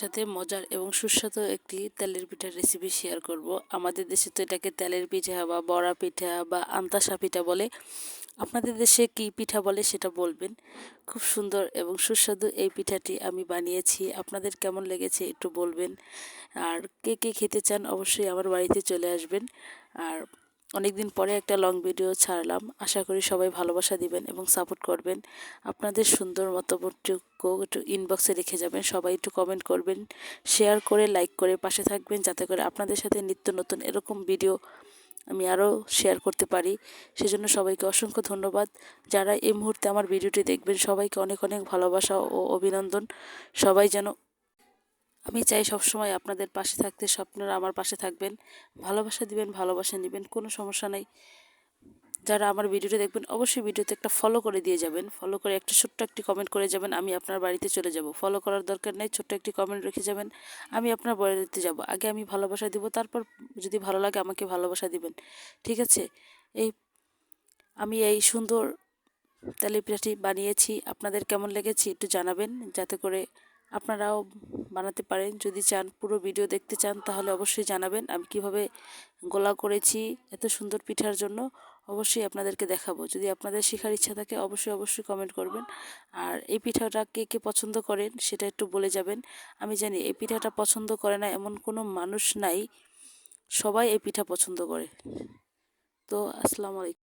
সাথে মজার এবং সুস্বাদু একটি তেলের পিঠার রেসিপি শেয়ার করব। আমাদের দেশে তো এটাকে তেলের পিঠা বা বড়া পিঠা বা আন্তাসা পিঠা বলে। আপনাদের দেশে কি পিঠা বলে সেটা বলবেন। খুব সুন্দর এবং সুস্বাদু এই পিঠাটি আমি বানিয়েছি। আপনাদের কেমন লেগেছে একটু বলবেন। আর কে কে খেতে চান অবশ্যই আমার বাড়িতে চলে আসবেন। আর অনেকদিন পরে একটা লং ভিডিও ছাড়লাম। আশা করি সবাই ভালোবাসা দিবেন এবং সাপোর্ট করবেন। আপনাদের সুন্দর মতামতটুকু একটু ইনবক্সে রেখে যাবেন। সবাই একটু কমেন্ট করবেন শেয়ার করে লাইক করে পাশে থাকবেন যাতে করে আপনাদের সাথে নিত্য নতুন এরকম ভিডিও আমি আরও শেয়ার করতে পারি। সেজন্য সবাইকে অসংখ্য ধন্যবাদ। যারা এই মুহূর্তে আমার ভিডিওটি দেখবেন, সবাইকে অনেক অনেক ভালোবাসা ও অভিনন্দন। সবাই যেন আমি চাই সবসময় আপনাদের পাশে থাকতে, স্বপ্নরা আমার পাশে থাকবেন। ভালোবাসা দিবেন, ভালোবাসা নেবেন, কোনো সমস্যা নাই। যারা আমার ভিডিওটি দেখবেন, অবশ্যই ভিডিওতে একটা ফলো করে দিয়ে যাবেন। ফলো করে একটা ছোট্ট একটি কমেন্ট করে যাবেন, আমি আপনার বাড়িতে চলে যাব। ফলো করার দরকার নেই, ছোট্ট একটি কমেন্ট রেখে যাবেন, আমি আপনার বাড়িতে যাব। আগে আমি ভালোবাসা দিব, তারপর যদি ভালো লাগে আমাকে ভালোবাসা দিবেন। ঠিক আছে? এই, আমি এই সুন্দর তেলিপিঠাটি বানিয়েছি। আপনাদের কেমন লেগেছে একটু জানাবেন, যাতে করে আপনারাও বানাতে পারেন। যদি চান পুরো ভিডিও দেখতে চান, তাহলে অবশ্যই জানাবেন। আমি কীভাবে গোলা করেছি, এত সুন্দর পিঠার জন্য অবশ্যই আপনাদেরকে দেখাবো। যদি আপনাদের শেখার ইচ্ছা থাকে, অবশ্যই অবশ্যই কমেন্ট করবেন। আর এই পিঠাটা কে কে পছন্দ করেন, সেটা একটু বলে যাবেন। আমি জানি এই পিঠাটা পছন্দ করে না এমন কোনো মানুষ নাই। সবাই এই পিঠা পছন্দ করে। তো, আসসালামু আলাইকুম।